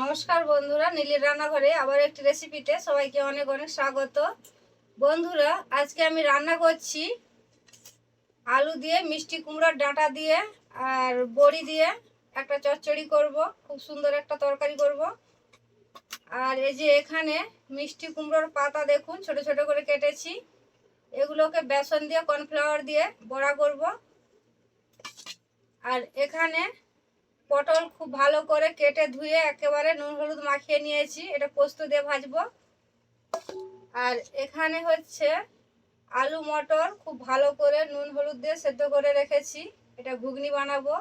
নমস্কার বন্ধুরা, নীলির রান্নাঘরে আবার একটি রেসিপিতে সবাইকে অনেক অনেক স্বাগত। বন্ধুরা, আজকে আমি রান্না করছি আলু দিয়ে, মিষ্টি কুমড়োর ডাঁটা দিয়ে আর বড়ি দিয়ে একটা চচ্চড়ি করব, খুব সুন্দর একটা তরকারি করব। আর এই যে এখানে মিষ্টি কুমড়োর পাতা দেখুন, ছোট ছোট করে কেটেছি। এগুলোকে বেসন দিয়ে, কর্নফ্লাওয়ার দিয়ে বড়া করব। আর এখানে পটল খুব ভালো করে কেটে ধুয়ে একেবারে নুন হলুদ মাখিয়ে নিয়েছি। এটা পোস্ত দিয়ে ভাজবো। আর এখানে হচ্ছে আলু মটর খুব ভালো করে নুন হলুদ দিয়ে সেদ্ধ করে রেখেছি। এটা ঘুগনি বানাবো।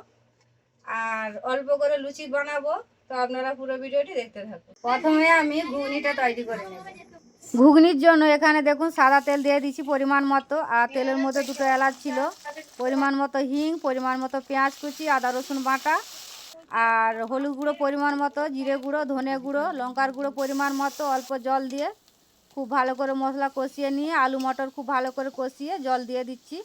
আর অল্প করে লুচি বানাবো। তো আপনারা পুরো ভিডিওটি দেখতে থাকুন। প্রথমে আমি ঘুগনিটা তৈরি করে নেব। ঘুগনির জন্য এখানে দেখুন সাদা তেল দিয়ে দিচ্ছি পরিমাণ মতো। আর তেলের মধ্যে দুটো এলাচ ছিল। পরিমাণ মতো হিং, পরিমাণ মতো পেঁয়াজ কুচি, আদা রসুন বাটা আর হলুদ গুঁড়ো পরিমাণ মতো, জিরে গুঁড়ো, ধনে গুঁড়ো, লঙ্কার গুঁড়ো পরিমাণ মতো অল্প জল দিয়ে খুব ভালো করে মশলা কষিয়ে নিয়ে, আলু মটর খুব ভালো করে কষিয়ে জল দিয়ে দিচ্ছি।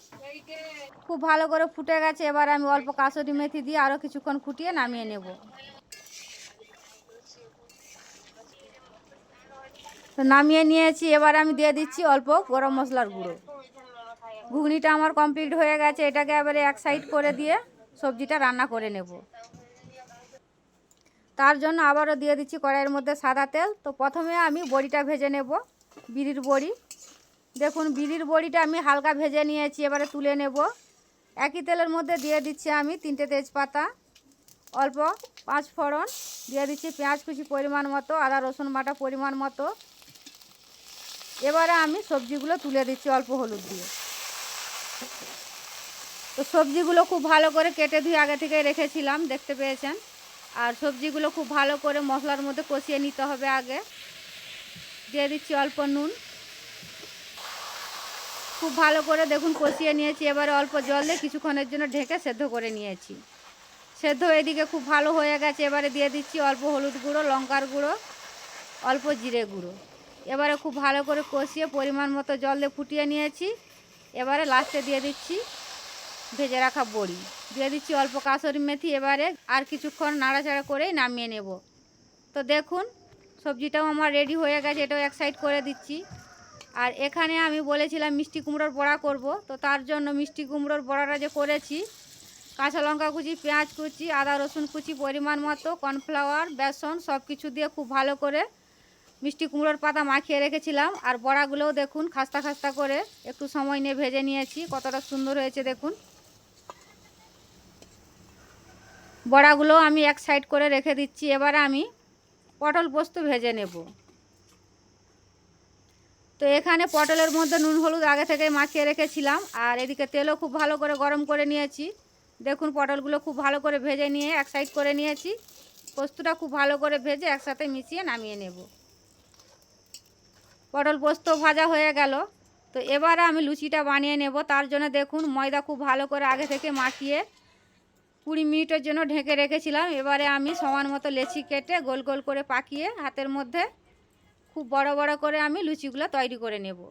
খুব ভালো করে ফুটে গেছে, এবার আমি অল্প কাসুরি মেথি দিয়ে আরও কিছুক্ষণ ফুটিয়ে নামিয়ে নেব। তো নামিয়ে নিয়েছি, এবার আমি দিয়ে দিচ্ছি অল্প গরম মশলার গুঁড়ো। ঘুগনিটা আমার কমপ্লিট হয়ে গেছে, এটাকে এবারে এক সাইড করে দিয়ে সবজিটা রান্না করে নেব। তার জন্য আবারও দিয়ে দিচ্ছি কড়াইয়ের মধ্যে সাদা তেল। তো প্রথমে আমি বড়িটা ভেজে নেব, বিড়ির বড়ি। দেখুন, বিড়ির বড়িটা আমি হালকা ভেজে নিয়েছি, এবারে তুলে নেব। একই তেলের মধ্যে দিয়ে দিচ্ছি আমি তিনটে তেজপাতা, অল্প পাঁচ ফোড়ন, দিয়ে দিচ্ছি পেঁয়াজ কুচি পরিমাণ মতো, আদা, রসুন বাটা পরিমাণ মতো। এবারে আমি সবজিগুলো তুলে দিচ্ছি অল্প হলুদ দিয়ে। তো সবজিগুলো খুব ভালো করে কেটে ধুয়ে আগে থেকে রেখেছিলাম, দেখতে পেয়েছেন। আর সবজিগুলো খুব ভালো করে মশলার মধ্যে কষিয়ে নিতে হবে আগে। দিয়ে দিচ্ছি অল্প নুন। খুব ভালো করে দেখুন কষিয়ে নিয়েছি। এবারে অল্প জল দিয়ে কিছুক্ষণের জন্য ঢেকে সেদ্ধ করে নিয়েছি। সেদ্ধ এদিকে খুব ভালো হয়ে গেছে। এবারে দিয়ে দিচ্ছি অল্প হলুদ গুঁড়ো, লঙ্কার গুঁড়ো, অল্প জিরে গুঁড়ো। এবারে খুব ভালো করে কষিয়ে পরিমাণ মতো জল দিয়ে ফুটিয়ে নিয়েছি। এবারে লাস্টে দিয়ে দিচ্ছি ভেজে রাখা বড়ি। দিয়ে দিচ্ছি অল্প কাসরি মেথি, এবারে আর কিছুক্ষণ নাড়াচাড়া করেই নামিয়ে নেব। তো দেখুন, সবজিটাও আমার রেডি হয়ে গেছে, এটাও এক সাইড করে দিচ্ছি। আর এখানে আমি বলেছিলাম মিষ্টি কুমড়োর বড়া করব, তো তার জন্য মিষ্টি কুমড়োর বড়াটা যে করেছি, কাঁচা লঙ্কা কুচি, পেঁয়াজ কুচি, আদা রসুন কুচি, পরিমাণ মতো, কর্নফ্লাওয়ার, বেসন সব কিছু দিয়ে খুব ভালো করে মিষ্টি কুমড়োর পাতা মাখিয়ে রেখেছিলাম। আর বড়াগুলোও দেখুন, খাস্তা খাস্তা করে একটু সময় নিয়ে ভেজে নিয়েছি, কতটা সুন্দর হয়েছে দেখুন। বড়াগুলো আমি এক সাইড করে রেখে দিচ্ছি, এবার আমি পটল পোস্ত ভেজে নেব। তো এখানে পটলের মধ্যে নুন, হলুদ আগে থেকে মাখিয়ে রেখেছিলাম, আর এদিকে তেলও খুব ভালো করে গরম করে নিয়েছি। দেখুন পটলগুলো খুব ভালো করে ভেজে নিয়ে এক সাইড করে নিয়েছি। পোস্তটা খুব ভালো করে ভেজে একসাথে মিশিয়ে নামিয়ে নেব। পটল পোস্ত ভাজা হয়ে গেল। তো এবারে আমি লুচিটা বানিয়ে নেব, তার জন্য দেখুন ময়দা খুব ভালো করে আগে থেকে মাখিয়ে কুড়ি মিনিটের জন্য ঢেকে রেখেছিলাম। এবারে আমি সমান মতো লেচি কেটে গোল গোল করে পাকিয়ে হাতের মধ্যে খুব বড় বড় করে আমি লুচিগুলো তৈরি করে নেব।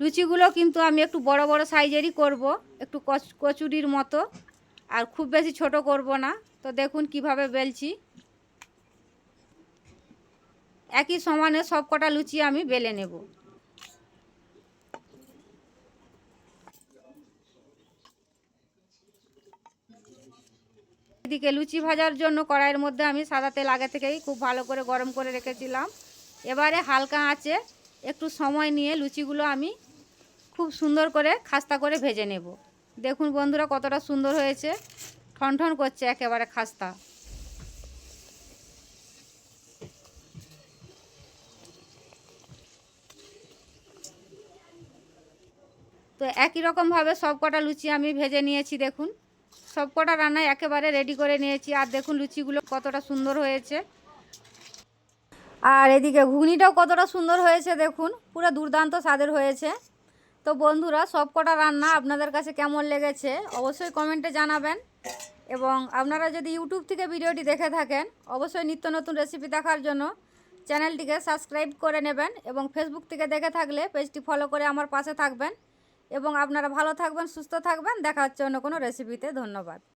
লুচিগুলো কিন্তু আমি একটু বড় বড় সাইজেরই করব, একটু কচ- কচুরির মতো। আর খুব বেশি ছোট করব না। তো দেখুন কীভাবে বেলছি। একই সমানে সব কটা লুচি আমি বেলে নেব। এদিকে লুচি ভাজার জন্য কড়াইয়ের মধ্যে আমি সাদা তেল আগে থেকেই খুব ভালো করে গরম করে রেখেছিলাম। এবারে হালকা আঁচে একটু সময় নিয়ে লুচিগুলো আমি খুব সুন্দর করে খাস্তা করে ভেজে নেব। দেখুন বন্ধুরা কতটা সুন্দর হয়েছে। ঠন ঠন করছে একেবারে খাস্তা। তো একই রকমভাবে সব কটা লুচি আমি ভেজে নিয়েছি দেখুন। সব কটা রান্না একেবারে রেডি করে নিয়েছি। আর দেখুন লুচিগুলো কতটা সুন্দর হয়েছে। আর এদিকে ঘুগনিটাও কতটা সুন্দর হয়েছে দেখুন। পুরো দুর্দান্ত স্বাদের হয়েছে। তো বন্ধুরা সব কটা রান্না আপনাদের কাছে কেমন লেগেছে অবশ্যই কমেন্টে জানাবেন। এবং আপনারা যদি ইউটিউব থেকে ভিডিওটি দেখে থাকেন, অবশ্যই নিত্য নতুন রেসিপি দেখার জন্য চ্যানেলটিকে সাবস্ক্রাইব করে নেবেন এবং ফেসবুক থেকে দেখে থাকলে পেজটি ফলো করে আমার পাশে থাকবেন। এবং আপনারা ভালো থাকবেন সুস্থ থাকবেন। দেখা হচ্ছে অন্য কোনো রেসিপিতে ধন্যবাদ।